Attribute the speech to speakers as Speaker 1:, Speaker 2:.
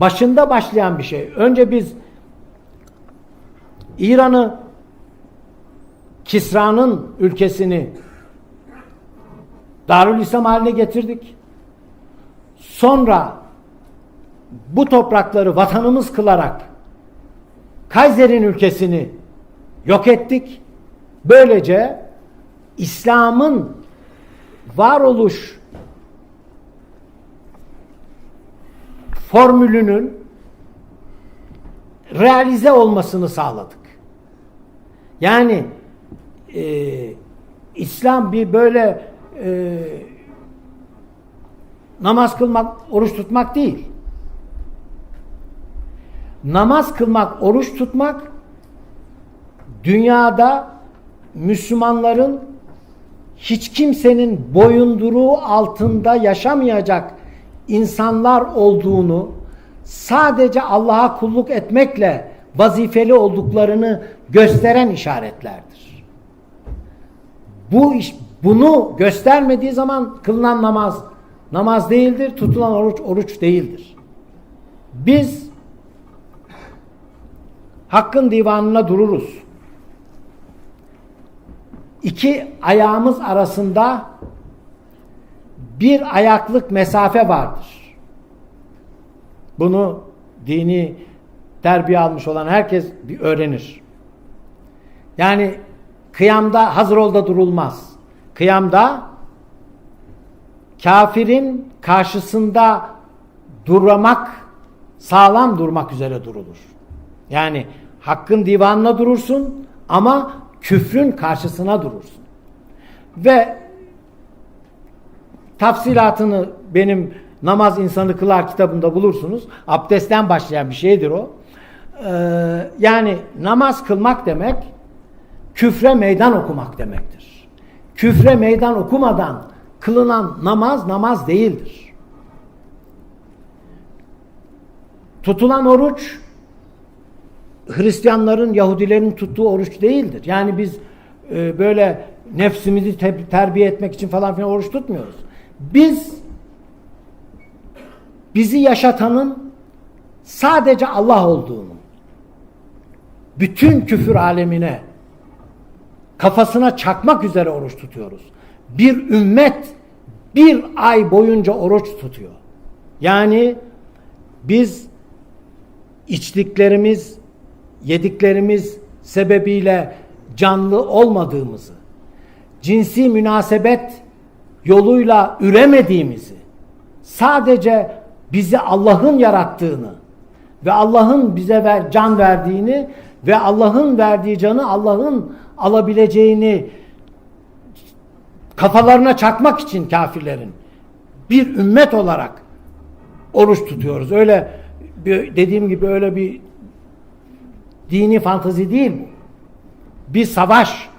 Speaker 1: başında başlayan bir şey. Önce biz İran'ı Kisra'nın ülkesini Darülislam haline getirdik. Sonra bu toprakları vatanımız kılarak Kaiser'in ülkesini yok ettik. Böylece İslam'ın varoluş formülünün realize olmasını sağladık. Yani e, İslam bir böyle e, namaz kılmak, oruç tutmak değil. Namaz kılmak, oruç tutmak dünyada Müslümanların hiç kimsenin boyunduruğu altında yaşamayacak insanlar olduğunu sadece Allah'a kulluk etmekle vazifeli olduklarını gösteren işaretlerdir. Bu iş bunu göstermediği zaman kılınan namaz namaz değildir, tutulan oruç oruç değildir. Biz hakkın divanına dururuz. İki ayağımız arasında bir ayaklık mesafe vardır. Bunu dini terbiye almış olan herkes bir öğrenir. Yani kıyamda hazır ol da durulmaz. Kıyamda kafirin karşısında durmak, sağlam durmak üzere durulur. Yani hakkın divanına durursun ama küfrün karşısına durursun. Ve tafsilatını benim Namaz İnsanı Kılar kitabında bulursunuz. Abdestten başlayan bir şeydir o. Ee, yani namaz kılmak demek küfre meydan okumak demektir. Küfre meydan okumadan kılınan namaz namaz değildir. Tutulan oruç Hristiyanların, Yahudilerin tuttuğu oruç değildir. Yani biz e, böyle nefsimizi te- terbiye etmek için falan filan oruç tutmuyoruz. Biz bizi yaşatanın sadece Allah olduğunu, bütün küfür alemine kafasına çakmak üzere oruç tutuyoruz. Bir ümmet bir ay boyunca oruç tutuyor. Yani biz içtiklerimiz, yediklerimiz sebebiyle canlı olmadığımızı, cinsi münasebet yoluyla üremediğimizi, sadece bizi Allah'ın yarattığını ve Allah'ın bize ver, can verdiğini ve Allah'ın verdiği canı Allah'ın alabileceğini kafalarına çakmak için kafirlerin bir ümmet olarak oruç tutuyoruz. Öyle dediğim gibi öyle bir dini fantazi değil bu. Bir savaş.